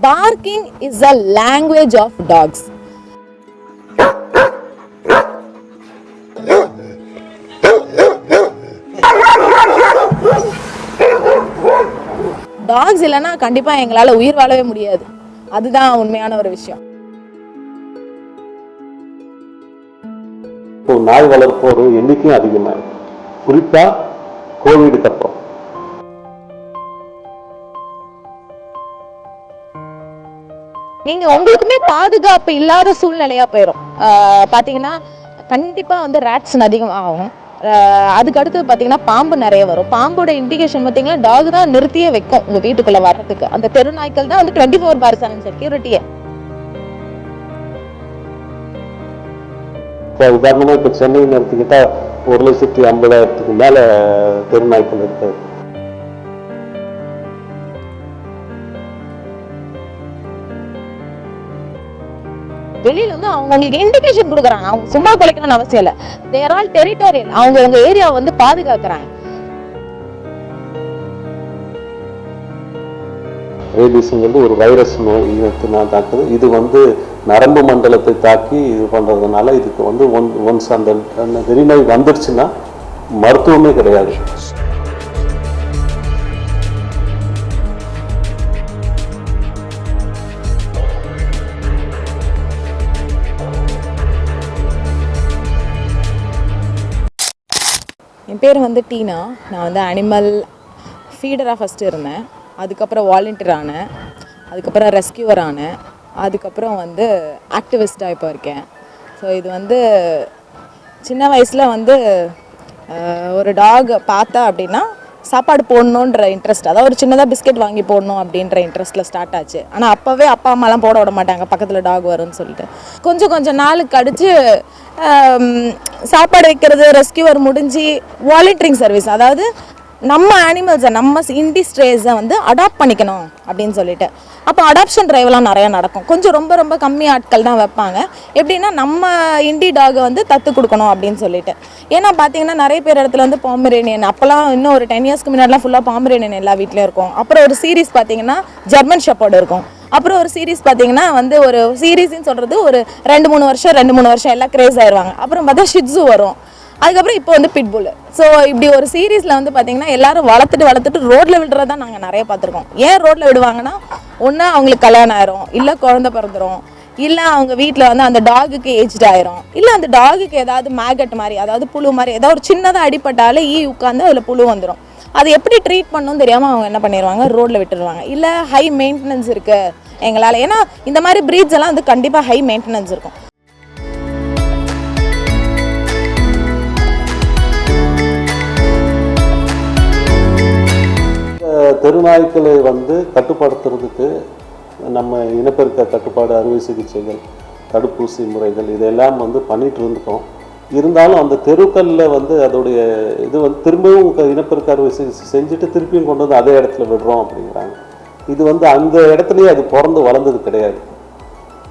Barking is a language of dogs dogs இல்லைன்னா கண்டிப்பாக எங்களால் உயிர் வாழவே முடியாது. அதுதான் உண்மையான ஒரு விஷயம். இப்போ நாய் வளர்ப்போரும் எண்ணிக்கையும் அதிகமாக குறிப்பாக கோவிடுக்கு அப்புறம். நீங்க உங்களுக்குமே பாதுகாப்பு இல்லாத சூழ்நிலையா போயிடும் பாத்தீங்கன்னா கண்டிப்பா வந்து ரேட்ஸ் அதிகம் ஆகும். ஆஹ் அதுக்கு அடுத்து பாத்தீங்கன்னா பாம்பு நிறைய வரும். பாம்போட இண்டிகேஷன் பாத்தீங்கன்னா டாக் தான் நிறுத்தியே வைக்கும் உங்க வீட்டுக்குள்ள வர்றதுக்கு. அந்த தெருநாய்க்கள் தான் வந்து டுவெண்ட்டி ஃபோர் பார் செவன் செக்யூரிட்டியே இப்போ உதாரணமாக இப்போ சென்னையில் எடுத்துக்கிட்டா ஒரு லட்சத்தி ஐம்பதாயிரத்துக்கு மேலே தெருநாய்க்கள் இருக்கு. வெளியில வந்து அவங்க அவங்களுக்கு இண்டிகேஷன் கொடுக்குறாங்க. அவங்க சும்மா குலைக்கணும்னு அவசியம் இல்லை. தேர் ஆல் டெரிட்டோரியல் அவங்க அவங்க ஏரியாவை வந்து பாதுகாக்கிறாங்க. ரேபிஸ்ங்கிறது ஒரு வைரஸ் நோய் தாக்குது. இது வந்து நரம்பு மண்டலத்தை தாக்கி இது பண்ணுறதுனால இதுக்கு வந்து ஒன் ஒன்ஸ் அந்த வெறிநோய் வந்துடுச்சுன்னா மருத்துவமே கிடையாது. பேர் வந்து டீனா. நான் வந்து அனிமல் ஃபீடராக ஃபஸ்ட்டு இருந்தேன். அதுக்கப்புறம் வாலண்டியர் ஆனேன். அதுக்கப்புறம் ரெஸ்கியூவர் ஆனேன். அதுக்கப்புறம் வந்து ஆக்டிவிஸ்டாக இப்போ இருக்கேன். ஸோ இது வந்து சின்ன வயசில் வந்து ஒரு டாக் பார்த்தா அப்படின்னா சாப்பாடு போடணுன்ற இன்ட்ரெஸ்ட் அதாவது ஒரு சின்னதாக பிஸ்கெட் வாங்கி போடணும் அப்படின்ற இன்ட்ரெஸ்ட்டில் ஸ்டார்ட் ஆச்சு. ஆனால் அப்போவே அப்பா அம்மாலாம் போட விட மாட்டாங்க. பக்கத்தில் டாக் வரும்னு சொல்லிட்டு. கொஞ்சம் கொஞ்சம் நாளுக்கு அடித்து சாப்பாடு வைக்கிறது ரெஸ்கியூவர் முடிஞ்சு வாலண்டியரிங் சர்வீஸ் அதாவது நம்ம அனிமல்ஸை நம்ம இண்டி ஸ்ட்ரேஸை வந்து அடாப்ட் பண்ணிக்கணும் அப்படின்னு சொல்லிட்டு. அப்போ அடாப்ஷன் ட்ரைவ்லாம் நிறையா நடக்கும். கொஞ்சம் ரொம்ப ரொம்ப கம்மி ஆட்கள் தான் வைப்பாங்க. எப்படின்னா நம்ம இண்டி டாகை வந்து தத்து கொடுக்கணும் அப்படின்னு சொல்லிட்டு. ஏன்னா பார்த்தீங்கன்னா நிறைய பேர் இடத்துல வந்து பாம்பரேனியன் அப்போல்லாம் இன்னும் ஒரு டென் இயர்ஸ்க்கு முன்னாடிலாம் ஃபுல்லாக பாம்பரேனியன் எல்லா வீட்லேயும் இருக்கும். அப்புறம் ஒரு சீரீஸ் பார்த்தீங்கன்னா ஜெர்மன் ஷெப்பர்டு இருக்கும். அப்புறம் ஒரு சீரிஸ் பார்த்தீங்கன்னா வந்து ஒரு சீரீஸ்ன்னு சொல்கிறது ஒரு ரெண்டு மூணு வருஷம் ரெண்டு மூணு வருஷம் எல்லாம் கிரேஸ் ஆயிடுவாங்க அப்புறம் பார்த்தா ஷிட்ஸு வரும். அதுக்கப்புறம் இப்போ வந்து பிட்புல் ஸோ இப்படி ஒரு சீரீஸில் வந்து பார்த்தீங்கன்னா எல்லாரும் வளர்த்துட்டு வளர்த்துட்டு ரோட்டில் விடுறதா நாங்கள் நிறைய பார்த்துருக்கோம். ஏன் ரோட்டில் விடுவாங்கன்னா ஒன்று அவங்களுக்கு கல்யாணம் ஆயிரும் இல்லை குழந்த பிறந்துரும் இல்லை அவங்க வீட்டில் வந்து அந்த டாகுக்கு ஏஜ்ட் ஆயிரும் இல்லை அந்த டாகுக்கு ஏதாவது மேகட் மாதிரி அதாவது புழு மாதிரி ஏதாவது ஒரு சின்னதாக அடிப்பட்டாலே ஈ உட்காந்து அதில் புழு வந்துடும் அது எப்படி ட்ரீட் பண்ணணும்னு தெரியாமல் அவங்க என்ன பண்ணிடுவாங்க ரோட்டில் விட்டுருவாங்க. இல்லை ஹை மெயின்டெனன்ஸ் இருக்குது எங்களால். ஏன்னா இந்த மாதிரி ப்ரீட்ஸ் எல்லாம் வந்து கண்டிப்பாக ஹை மெயின்டெனன்ஸ் இருக்கும். தெருநாய்க்களை வந்து கட்டுப்படுத்துறதுக்கு நம்ம இனப்பெருக்க கட்டுப்பாடு அறுவை சிகிச்சைகள் தடுப்பூசி முறைகள் இதெல்லாம் வந்து பண்ணிகிட்டு இருந்துட்டோம். இருந்தாலும் அந்த தெருக்களில் வந்து அதோடைய இது வந்து திரும்பவும் இனப்பெருக்க அறுவை சிகிச்சை செஞ்சுட்டு திருப்பியும் கொண்டு வந்து அதே இடத்துல விடுறோம் அப்படிங்கிறாங்க. இது வந்து அந்த இடத்துலையே அது பிறந்து வளர்ந்தது கிடையாது.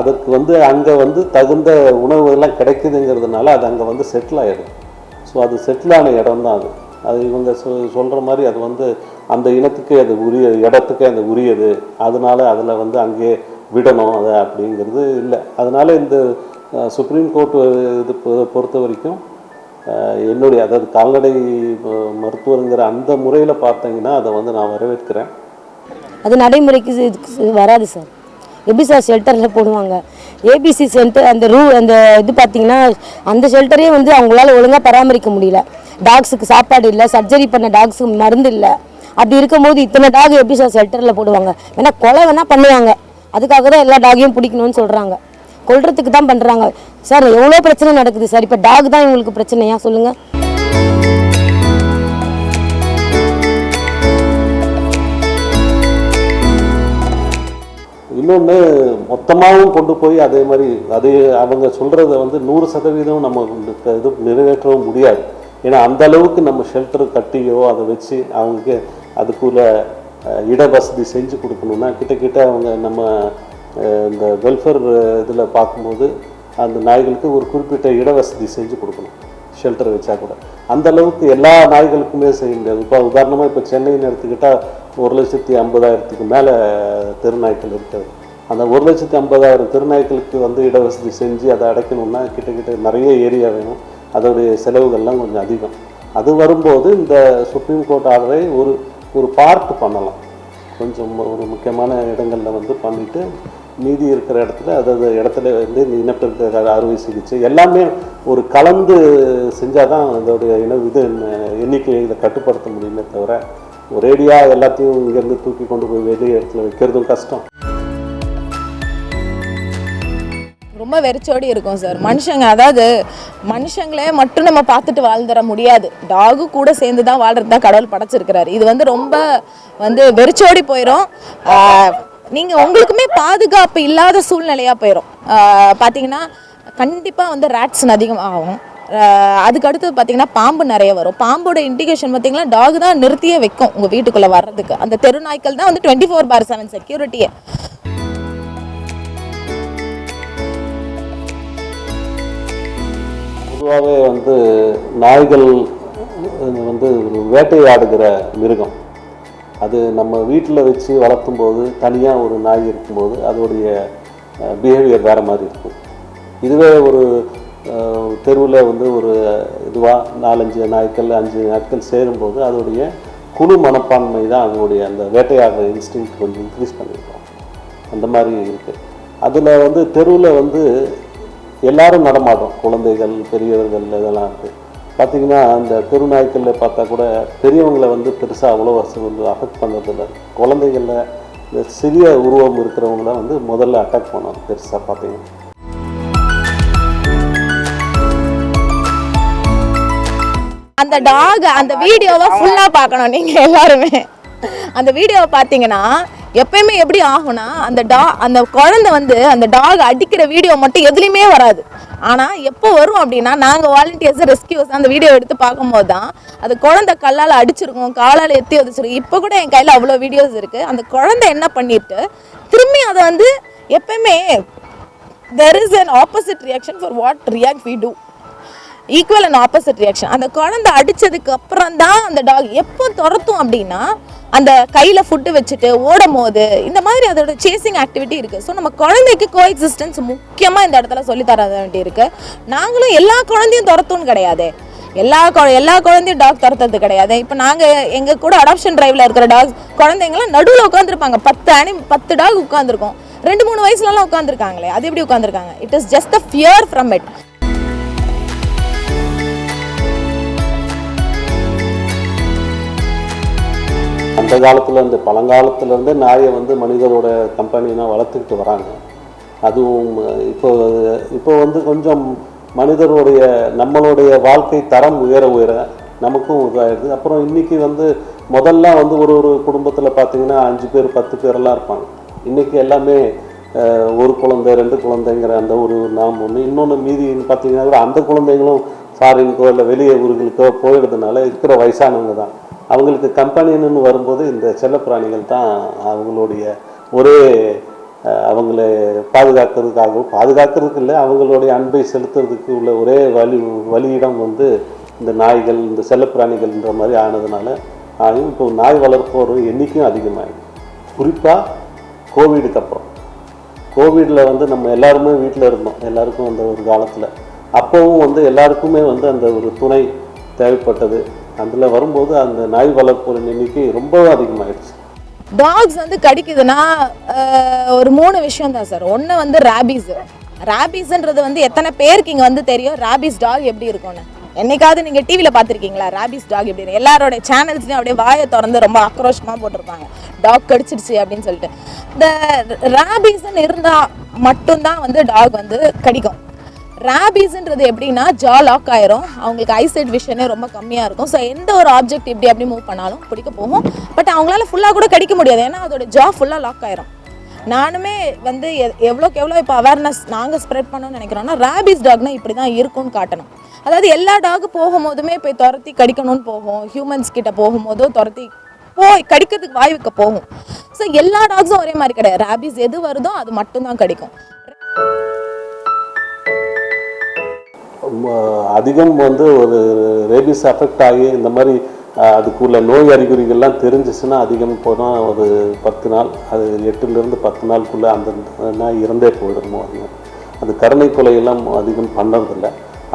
அதுக்கு வந்து அங்கே வந்து தகுந்த உணவு எல்லாம் கிடைக்குதுங்கிறதுனால அது அங்கே வந்து செட்டில் ஆகிடும் ஸோ அது செட்டில் ஆன இடம் தான் அது. அது இவங்க சொ சொல்கிற மாதிரி அது வந்து அந்த இனத்துக்கு அது உரிய இடத்துக்கு அது உரியது. அதனால் அதில் வந்து அங்கேயே விடணும் அதை அப்படிங்கிறது இல்லை. அதனால் இந்த சுப்ரீம் கோர்ட் இது பொறுத்த வரைக்கும் என்னுடைய அதாவது கால்நடை மருத்துவருங்கிற அந்த முறையில் பார்த்தீங்கன்னா அதை வந்து நான் வரவேற்கிறேன். அது நடைமுறைக்கு வராது சார். எப்படி சார் ஷெல்டரில் போடுவாங்க? ஏபிசி சென்டர் அந்த ரூ அந்த இது பார்த்தீங்கன்னா அந்த ஷெல்டரே வந்து அவங்களால ஒழுங்காக பராமரிக்க முடியல. டாக்ஸுக்கு சாப்பாடு இல்லை சர்ஜரி பண்ண டாக்ஸுக்கு மருந்து இல்லை. அப்படி இருக்கும்போது இத்தனை டாக் எப்படி சார் ஷெல்டரில் போடுவாங்க? வேணா கொலை வேணால் பண்ணுவாங்க. அதுக்காக தான் எல்லா டாகையும் பிடிக்கணும்னு சொல்கிறாங்க கொல்றதுக்கு தான் பண்ணுறாங்க சார் எவ்வளோ பிரச்சனை நடக்குது? சார் இப்போ டாக் தான் இவங்களுக்கு பிரச்சனையா? சொல்லுங்கள் இன்னொன்று மொத்தமாகவும் கொண்டு போய் அதே மாதிரி அது அவங்க சொல்கிறத வந்து நூறு சதவீதம் நம்ம இது நிறைவேற்றவும் முடியாது. ஏன்னா அந்த அளவுக்கு நம்ம ஷெல்டர் கட்டியோ அதை வச்சு அவங்களுக்கு அதுக்குள்ள அஹ், இட வசதி செஞ்சு கொடுக்கணும்னா கிட்டக்கிட்ட அவங்க நம்ம இந்த வெல்ஃபேர் இதில் பார்க்கும்போது அந்த நாய்களுக்கு ஒரு குறிப்பிட்ட இட வசதி செஞ்சு கொடுக்கணும். ஷெல்டர் வச்சா கூட. அந்த அளவுக்கு எல்லா நாய்களுக்குமே செய்ய முடியாது. இப்போ உதாரணமாக இப்போ சென்னைன்னு எடுத்துக்கிட்டால் ஒரு லட்சத்தி ஐம்பதாயிரத்துக்கு மேலே தெருநாய்க்கள் இருக்குது அந்த ஒரு லட்சத்தி ஐம்பதாயிரம் தெருநாய்க்களுக்கு வந்து இடவசதி செஞ்சு அதை அடைக்கணும்னா கிட்டக்கிட்ட நிறைய ஏரியா வேணும். அதோடைய செலவுகள்லாம் கொஞ்சம் அதிகம். அது வரும்போது இந்த சுப்ரீம் கோர்ட் ஆர்டரை ஒரு ஒரு பார்ட் பண்ணலாம். கொஞ்சம் ஒரு முக்கியமான இடங்களில் வந்து பண்ணிவிட்டு மீதி இருக்கிற இடத்துல அதாவது இடத்துல வந்து இனப்பெருக்க அறுவை சிகிச்சை எல்லாமே ஒரு கலந்து செஞ்சால் தான் அதோடைய இன இது எண்ணிக்கையை இதை கட்டுப்படுத்த முடியுமே தவிர ஒரேடியாக எல்லாத்தையும் இங்கேருந்து தூக்கி கொண்டு போய் வெளியே இடத்துல வைக்கிறதும் கஷ்டம். ரொம்ப வெறிச்சோடி இருக்கும் சார். மனுஷங்க அதாவது மனுஷங்களே மட்டும் நம்ம பார்த்துட்டு வாழ்ந்துட முடியாது. டாகு கூட சேர்ந்து தான் வாழ்றது தான் கடவுள் படைச்சிருக்கிறாரு. இது வந்து ரொம்ப வந்து வெறிச்சோடி போயிடும் நீங்கள் உங்களுக்குமே பாதுகாப்பு இல்லாத சூழ்நிலையாக போயிடும் பார்த்தீங்கன்னா கண்டிப்பாக வந்து ரேட்ஸ் அதிகம் ஆகும் அதுக்கடுத்து அதுக்கு பார்த்தீங்கன்னா பாம்பு நிறைய வரும். பாம்போட இண்டிகேஷன் பார்த்தீங்கன்னா டாக் தான் நிறுத்தியே வைக்கும் உங்கள் வீட்டுக்குள்ளே வர்றதுக்கு. அந்த தெருநாய்க்கள் தான் வந்து டுவெண்ட்டி ஃபோர் பார் செவன் செக்யூரிட்டியே பொதுவாகவே வந்து நாய்கள் வந்து ஒரு வேட்டையாடுகிற மிருகம். அது நம்ம வீட்டில் வச்சு வளர்த்தும் போது தனியாக ஒரு நாய் இருக்கும்போது அதோடைய பிஹேவியர் வேறு மாதிரி இருக்கும். இதுவே ஒரு தெருவில் வந்து ஒரு இதுவாக நாலஞ்சு நாய்கள் அஞ்சு நாட்கள் சேரும்போது அதோடைய குழு மனப்பான்மை தான் அதனுடைய அந்த வேட்டையாடுற இன்ஸ்டிங் கொஞ்சம் இன்க்ரீஸ் பண்ணியிருக்கோம். அந்த மாதிரி இருக்குது அதில் வந்து தெருவில் வந்து எல்லாரும் நடமாட்டோம் குழந்தைகள் பெரியவர்கள் இதெல்லாம் இருக்குது பார்த்தீங்கன்னா அந்த தெருநாய்க்களில் பார்த்தா கூட பெரியவங்களை வந்து பெருசாக அவ்வளோ வசதி வந்து அஃபெக்ட் பண்ணுறதில்ல குழந்தைகளில் இந்த சிறிய உருவம் இருக்கிறவங்கள வந்து முதல்ல அட்டாக் பண்ணோம் பெருசாக பார்த்தீங்கன்னா அந்த டாக் அந்த வீடியோவை ஃபுல்லாக பார்க்கணும் நீங்கள் எல்லாருமே. அந்த வீடியோவை பார்த்தீங்கன்னா எப்பயுமே எப்படி ஆகும்னா அந்த டா அந்த குழந்தை வந்து அந்த டாக் அடிக்கிற வீடியோ மட்டும் எதுலேயுமே வராது. ஆனால் எப்போ வரும் அப்படின்னா நாங்கள் வாலண்டியர்ஸ் ரெஸ்கியூஸ் அந்த வீடியோ எடுத்து பார்க்கும்போது தான் அது குழந்தை கல்லால் அடிச்சிருக்கும் காலால் எத்தி உதச்சிருக்கும். இப்போ கூட என் கையில் அவ்வளோ வீடியோஸ் இருக்குது அந்த குழந்தை என்ன பண்ணிட்டு திரும்பி அதை வந்து எப்பயுமே there is an opposite reaction for what react we do equal and opposite reaction அந்த குழந்தை அடித்ததுக்கு அப்புறம் தான் அந்த டாக் எப்போ துரத்தும் அப்படின்னா அந்த கையில் ஃபுட்டு வச்சுட்டு ஓடும் போது இந்த மாதிரி அதோட சேசிங் ஆக்டிவிட்டி இருக்குது ஸோ நம்ம குழந்தைக்கு கோ எக்ஸிஸ்டன்ஸ் முக்கியமாக இந்த இடத்துல சொல்லி தர வேண்டி இருக்குது நாங்களும் எல்லா குழந்தையும் துரத்தும்னு கிடையாது. எல்லா குழ எல்லா குழந்தையும் டாக் துரத்துறது கிடையாது. இப்போ நாங்கள் எங்கள் கூட அடாப்ஷன் டிரைவில் இருக்கிற டாக்ஸ் குழந்தைங்களாம் நடுவில் உட்காந்துருப்பாங்க பத்து அணி பத்து டாக் உட்காந்துருக்கோம் ரெண்டு மூணு வயசுலலாம் உட்காந்துருக்காங்களே அது எப்படி உட்காந்துருக்காங்க it is just the fear from it அந்த காலத்தில் பழங்காலத்துலேருந்தே நாயை வந்து மனிதரோட கம்பெனினா வளர்த்துக்கிட்டு வராங்க. அதுவும் இப்போ இப்போ வந்து கொஞ்சம் மனிதருடைய நம்மளுடைய வாழ்க்கை தரம் உயர உயர நமக்கும் இதாகிடுது அப்புறம் இன்றைக்கி வந்து முதல்ல வந்து ஒரு ஒரு குடும்பத்தில் பார்த்தீங்கன்னா அஞ்சு பேர் பத்து பேரெல்லாம் இருப்பாங்க. இன்றைக்கி எல்லாமே ஒரு குழந்தை ரெண்டு குழந்தைங்கிற அந்த ஒரு நாம் ஒன்று இன்னொன்று மீதின்னு பார்த்தீங்கன்னா கூட அந்த குழந்தைங்களும் ஃபாரினுக்கோ இல்லை வெளியே ஊர்களுக்கோ போயிடுறதுனால இருக்கிற வயசானவங்க தான். அவங்களுக்கு கம்பெனின்னு வரும்போது இந்த செல்லப்பிராணிகள் தான் அவங்களுடைய ஒரே அவங்களை பாதுகாக்கிறதுக்காகவும் பாதுகாக்கிறதுக்கு இல்லை அவங்களுடைய அன்பை செலுத்துறதுக்கு உள்ள ஒரே வழி வழியிடம் வந்து இந்த நாய்கள் இந்த செல்லப்பிராணிகள்ன்ற மாதிரி ஆனதுனால ஆகும் இப்போ நாய் வளர்ப்போர் எண்ணிக்கையும் அதிகமாகிடும் குறிப்பாக கோவிடுக்கு அப்புறம். கோவிடில் வந்து நம்ம எல்லாருமே வீட்டில் இருந்தோம். எல்லாருக்கும் அந்த ஒரு காலத்தில். அப்போவும் வந்து எல்லாருக்குமே வந்து அந்த ஒரு துணை தேவைப்பட்டது. அதில் வரும்போது அந்த நாய் வளர்ப்போரின் எண்ணிக்கை ரொம்ப அதிகமாகிடுச்சு டாக்ஸ் வந்து கடிக்குதுன்னா ஒரு மூணு விஷயம் தான் சார். ஒன்று வந்து ரேபீஸ் ரேபீஸ்ன்றது வந்து எத்தனை பேருக்கு இங்கே வந்து தெரியும்? ரேபீஸ் டாக் எப்படி இருக்கும்னு. என்னைக்காவது நீங்கள் டிவியில் பார்த்துருக்கீங்களா? ரேபீஸ் டாக் எப்படி இருக்கு? எல்லாரோட சேனல்ஸ்லையும் அப்படியே வாயை திறந்து ரொம்ப ஆக்ரோஷமாக போட்டிருப்பாங்க. டாக் கடிச்சிருச்சு அப்படின்னு சொல்லிட்டு. இந்த ரேபீஸ்ன்னு இருந்தால் மட்டும்தான் வந்து டாக் வந்து கடிக்கும். ரேபீஸ்ன்றது எப்படின்னா ஜா லாக் ஆயிரும். அவங்களுக்கு ஐசைட் விஷனே ரொம்ப கம்மியாக இருக்கும். ஸோ எந்த ஒரு ஆப்ஜெக்ட் இப்படி அப்படி மூவ் பண்ணாலும் பிடிக்க போகும். பட் அவங்களால ஃபுல்லாக கூட கடிக்க முடியாது. ஏன்னா அதோட ஜா ஃபுல்லாக லாக் ஆயிரும். நானுமே வந்து எவ்வளோக்கு எவ்வளோ இப்போ அவேர்னஸ் நாங்கள் ஸ்ப்ரெட் பண்ணணும்னு நினைக்கிறோம்னா ரேபிஸ் டாக்னா இப்படி தான் இருக்கும்னு காட்டணும். அதாவது எல்லா டாக் போகும்போதுமே போய் துரத்தி கடிக்கணும்னு போகும். ஹியூமன்ஸ் கிட்ட போகும்போதும் துரத்தி போய் கடிக்கிறதுக்கு வாய்வுக்கு போகும். ஸோ எல்லா டாக்ஸும் ஒரே மாதிரி கிடையாது. ரேபிஸ் எது வருதோ அது மட்டும்தான் கடிக்கும். அதிகம் வந்து ஒரு ரேபிஸ் அஃபெக்ட் ஆகி இந்த மாதிரி அதுக்குள்ள நோய் அறிகுறிகள்லாம் தெரிஞ்சிச்சுன்னா அதிகம் போனால் ஒரு பத்து நாள் அது எட்டுலேருந்து பத்து நாளுக்குள்ளே அந்த நாய் இறந்தே போயிடுமோ அதிகம் அது கருணை கொலையெல்லாம் அதிகம் பண்ணுறதில்ல.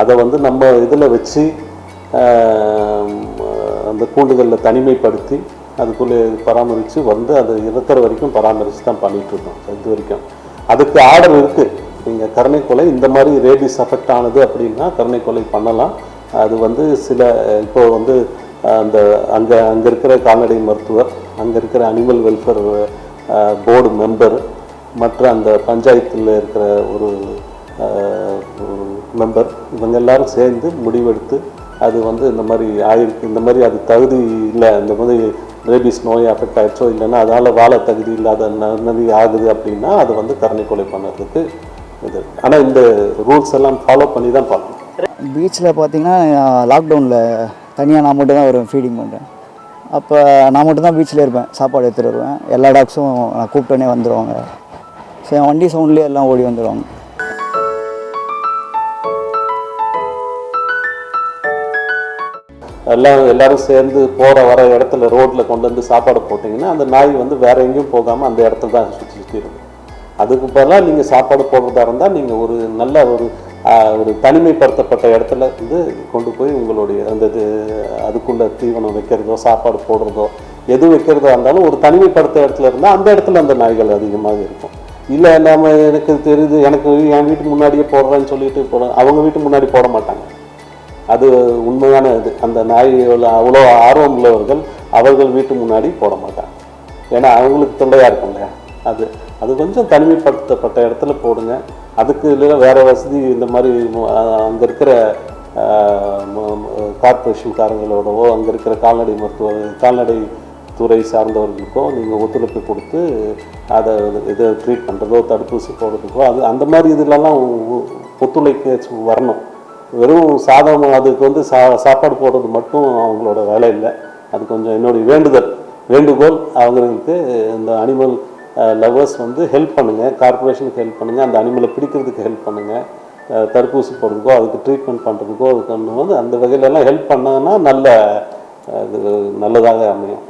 அதை வந்து நம்ம இதில் வச்சு அந்த கூண்டுகளில் தனிமைப்படுத்தி அதுக்குள்ளே பராமரித்து வந்து அது இருக்கிற வரைக்கும் பராமரித்து தான் பண்ணிகிட்ருக்கோம் இது வரைக்கும். அதுக்கு ஆர்டர் இருக்குது நீங்கள் கருணை கொலை இந்த மாதிரி ரேபிஸ் அஃபெக்ட் ஆனது அப்படின்னா கருணை கொலை பண்ணலாம். அது வந்து சில இப்போ வந்து அந்த அங்கே அங்கே இருக்கிற கால்நடை மருத்துவர் அங்கே இருக்கிற அனிமல் வெல்ஃபேர் போர்டு மெம்பர் மற்ற அந்த பஞ்சாயத்தில் இருக்கிற ஒரு மெம்பர் இவங்க எல்லாரும் சேர்ந்து முடிவெடுத்து அது வந்து இந்த மாதிரி ஆயிருக்கு இந்த மாதிரி அது தகுதி இல்லை இந்த மாதிரி ரேபிஸ் நோய் அஃபெக்ட் ஆகிடுச்சோ இல்லைன்னா அதால் வாழ தகுதி இல்லாத நதி ஆகுது அப்படின்னா அது வந்து கருணை கொலை பண்ணுறதுக்கு இது. ஆனால் இந்த ரூல்ஸ் எல்லாம் ஃபாலோ பண்ணி தான் பண்ணணும் பீச்சில் பார்த்தீங்கன்னா லாக்டவுனில் தனியாக நான் மட்டும் தான் வருவேன் ஃபீடிங் பண்ணுறேன் அப்போ நான் மட்டும் தான் பீச்சில் இருப்பேன். சாப்பாடு எடுத்துகிட்டு வருவேன். எல்லா டாக்ஸும் நான் கூப்பிட்டோன்னே வந்துடுவாங்க என் வண்டி சவுண்ட்லேயே எல்லாம் ஓடி வந்துடுவாங்க எல்லாம் எல்லாரும் சேர்ந்து போகிற வர இடத்துல ரோட்டில் கொண்டு வந்து சாப்பாடு போட்டிங்கன்னா அந்த நாய் வந்து வேற எங்கேயும் போகாமல் அந்த இடத்துல தான் சுற்றி சுற்றி இருக்கும். அதுக்கு பதிலாக நீங்கள் சாப்பாடு போடுறதா இருந்தால் நீங்கள் ஒரு நல்ல ஒரு ஒரு தனிமைப்படுத்தப்பட்ட இடத்துல வந்து கொண்டு போய் உங்களுடைய அந்த இது அதுக்குள்ள தீவனம் வைக்கிறதோ சாப்பாடு போடுறதோ எது வைக்கிறதா இருந்தாலும் ஒரு தனிமைப்படுத்த இடத்துல இருந்தால் அந்த இடத்துல அந்த நாய்கள் அதிகமாக இருக்கும். இல்லை நம்ம எனக்கு தெரியுது எனக்கு என் வீட்டு முன்னாடியே போடுறேன்னு சொல்லிட்டு போட அவங்க வீட்டு முன்னாடி போட மாட்டாங்க. அது உண்மையான இது. அந்த நாய் அவ்வளோ ஆர்வம் உள்ளவர்கள் அவர்கள் வீட்டு முன்னாடி போட மாட்டாங்க. ஏன்னா அவங்களுக்கு தொண்டையாக இருக்கும் இல்லையா? அது. அது கொஞ்சம் தனிமைப்படுத்தப்பட்ட இடத்துல போடுங்க. அதுக்கு இல்லை வேறு வசதி இந்த மாதிரி அங்கே இருக்கிற கார்பரேஷன்காரங்களோடவோ அங்கே இருக்கிற கால்நடை மருத்துவ கால்நடை துறை சார்ந்தவர்களுக்கோ நீங்கள் ஒத்துழைப்பு கொடுத்து அதை இதை ட்ரீட் பண்ணுறதோ தடுப்பூசி போடுறதுக்கோ அது அந்த மாதிரி இதுலலாம் ஒத்துழைக்க வரணும். வெறும் சாதம் அதுக்கு வந்து சா சாப்பாடு போடுறது மட்டும் அவங்களோட வேலை இல்லை. அது கொஞ்சம் என்னுடைய வேண்டுதல் வேண்டுகோள். அவங்களுக்கு இந்த அனிமல் லவர்ஸ் வந்து ஹெல்ப் பண்ணுங்கள் கார்ப்பரேஷனுக்கு ஹெல்ப் பண்ணுங்கள் அந்த அனிமலை பிடிக்கிறதுக்கு ஹெல்ப் பண்ணுங்கள் தடுப்பூசி போடுறதுக்கோ அதுக்கு ட்ரீட்மெண்ட் பண்ணுறதுக்கோ அதுக்கு வந்து அந்த வகையிலலாம் ஹெல்ப் பண்ணாங்கன்னா நல்ல அது நல்லதாக அமையும்.